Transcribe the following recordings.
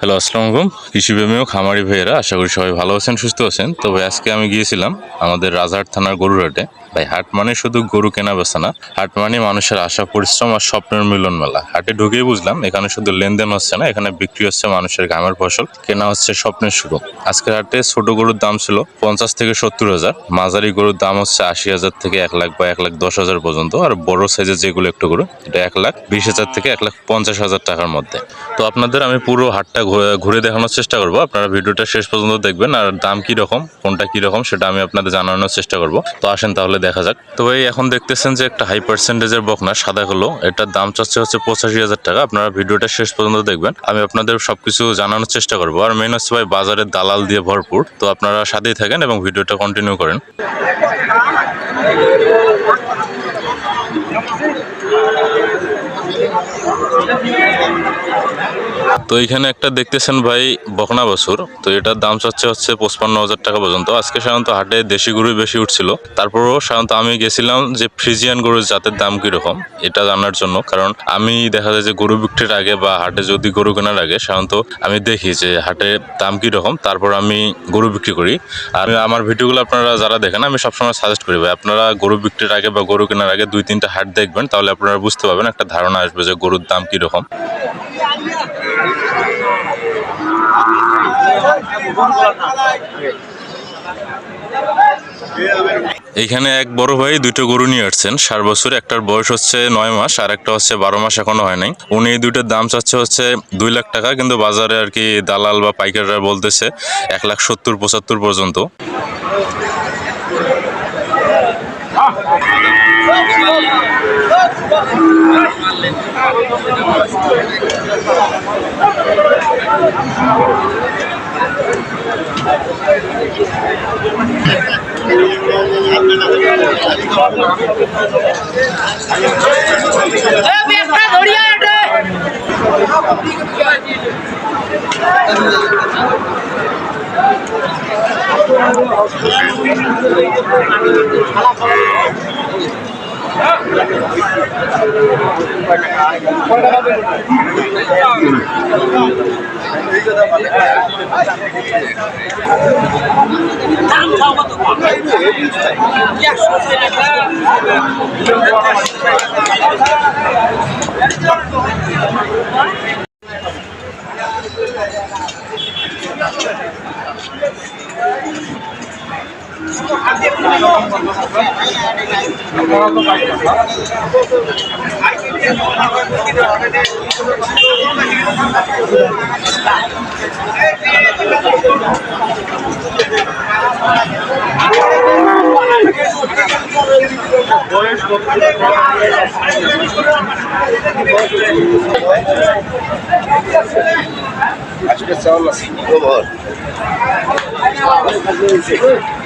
Hello, আসসালামু আলাইকুম। কৃষিপ্রেমী ও খামারি ভাইয়েরা, আশা করি সবাই ভালো আছেন, সুস্থ আছেন। তবে আজকে আমি গিয়েছিলাম আমাদের রাজারহাট থানার গরুর হাটে ভাই, হাট মানে শুধু গরু কেনা বেচা না, হাট মানে মানুষের আশা, পরিশ্রম আর স্বপ্নের মিলন মেলা। হাটে ঢুকেই বুঝলাম, এখানে শুধু লেনদেন হচ্ছে না, এখানে বিক্রি হচ্ছে মানুষের ঘামের ফসল, কেনা হচ্ছে স্বপ্নের শুরু। আজকের হাটে ছোট গরুর দাম ছিল পঞ্চাশ থেকে সত্তর হাজার, মাঝারি গরুর দাম হচ্ছে আশি হাজার থেকে এক লাখ বা এক লাখ দশ হাজার পর্যন্ত, আর বড় সাইজের যেগুলো একটু গরু, এটা এক লাখ বিশ হাজার থেকে এক লাখ পঞ্চাশ হাজার টাকার মধ্যে। তো আপনাদের, আমি পুরো হাটটা ঘুরে- দেখানোর চেষ্টা করব। আপনারা ভিডিওটা শেষ পর্যন্ত দেখবেন আর দাম কি রকম, কোনটা কি রকম, সেটা আমি আপনাদের জানানোর চেষ্টা করব। তো আসেন তাহলে দেখা যাক। তো এই এখন দেখতেছেন যে একটা হাই পার্সেন্টেজের বকনা, সাদা কালো এটার দাম চাচ্ছে হচ্ছে পঁচাশি হাজার টাকা। আপনারা ভিডিওটা শেষ পর্যন্ত দেখবেন। আমি আপনাদের সবকিছু জানানোর চেষ্টা করব। আর মেন হচ্ছে ভাই বাজারে দালাল দিয়ে ভরপুর। তো আপনারা সাথেই থাকেন এবং ভিডিওটা কন্টিনিউ করেন। তো এইখানে একটা দেখতেছেন ভাই বকনা বছর। তো এটার দাম চাচ্ছে হচ্ছে পঁচপান্ন হাজার টাকা পর্যন্ত। আজকে সাধারণত হাটে দেশি গরুই বেশি উঠছিল। তারপরেও সাধারণত আমি গেছিলাম যে ফ্রিজিয়ান গরুর জাতের দাম কীরকম, এটা জানার জন্য। কারণ আমি দেখা যায় যে গরু বিক্রির আগে বা হাটে যদি গরু কেনার আগে সাধারণত আমি দেখি যে হাটে দাম কীরকম, তারপর আমি গরু বিক্রি করি। আর আমার ভিডিওগুলো আপনারা যারা দেখেন, আমি সবসময় সাজেস্ট করি ভাই, আপনারা গরু বিক্রির আগে বা গরু কেনার আগে দুই, তিনটা হাট দেখবেন, তাহলে আপনারা বুঝতে পারবেন একটা ধারণা আসবে যে গরুর দাম কীরকম? এইখানে এক বড় ভাই দুটো গরু নিয়ে আসছেন। সার বছর একটার বয়স হচ্ছে নয় মাস, আর একটা হচ্ছে বারো মাস এখনও হয় নাই। উনি এই দুইটার দাম চাচ্ছে হচ্ছে দুই লাখ টাকা, কিন্তু বাজারে আর কি দালাল বা পাইকাররা বলতেছে এক লাখ সত্তর, পঁচাত্তর পর্যন্ত। এ ব্যাগটা ধরিয়া এটা দাম খাও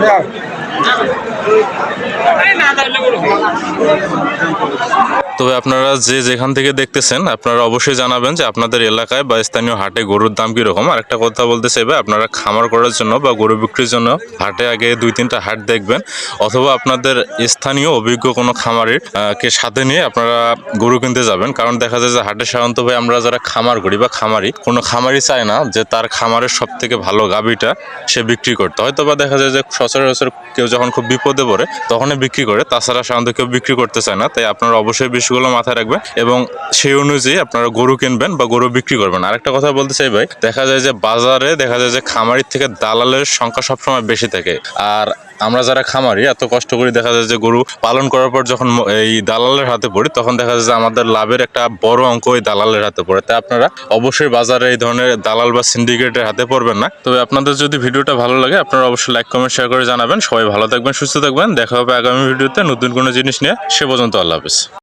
Yeah. তবে আপনারা যে যেখান থেকে দেখতেছেন, আপনারা অবশ্যই জানাবেন যে আপনাদের এলাকায় বা স্থানীয় হাটে গরুর দাম কীরকম। আর একটা কথা বলতে চাইবে, আপনারা খামার করার জন্য বা গরু বিক্রির জন্য হাটে আগে দুই, তিনটা হাট দেখবেন, অথবা আপনাদের স্থানীয় অভিজ্ঞ কোনো খামারের কে সাথে নিয়ে আপনারা গরু কিনতে যাবেন। কারণ দেখা যায় যে হাটে সাধারণত ভাই আমরা যারা খামার করি বা খামারি, কোনো খামারি চায় না যে তার খামারের সব থেকে ভালো গাবিটা সে বিক্রি করতে। হয়তো বা দেখা যায় যে সচরাচর কেউ যখন খুব বিপদে পড়ে, তখনই বিক্রি করে। তাছাড়া সাধারণত কেউ বিক্রি করতে চায় না, তাই আপনারা অবশ্যই বিষয়গুলো মাথায় রাখবেন এবং সেই অনুযায়ী আপনারা গরু কিনবেন বা গরু বিক্রি করবেন। আরেকটা কথা বলতে চাই ভাই, দেখা যায় যে বাজারে দেখা যায় যে খামারির থেকে দালালের সংখ্যা সবসময় বেশি থাকে। আর আমরা যারা খামারি, এত কষ্ট করে দেখা যায় যে গরু পালন করার পর যখন এই দালালের হাতে পড়ি, তখন দেখা যায় যে আমাদের লাভের একটা বড় অঙ্ক ওই দালালের হাতে পড়ে। তাই আপনারা অবশ্যই বাজারে এই ধরনের দালাল বা সিন্ডিকেটের হাতে পড়বেন না। তবে আপনাদের যদি ভিডিওটা ভালো লাগে, আপনারা অবশ্যই লাইক কমেন্ট শেয়ার করে জানাবেন। সবাই ভালো থাকবেন, সুস্থ থাকবেন। দেখা হবে আগামী ভিডিওতে নতুন কোনো জিনিস নিয়ে। সে পর্যন্ত আল্লাহ হাফিজ।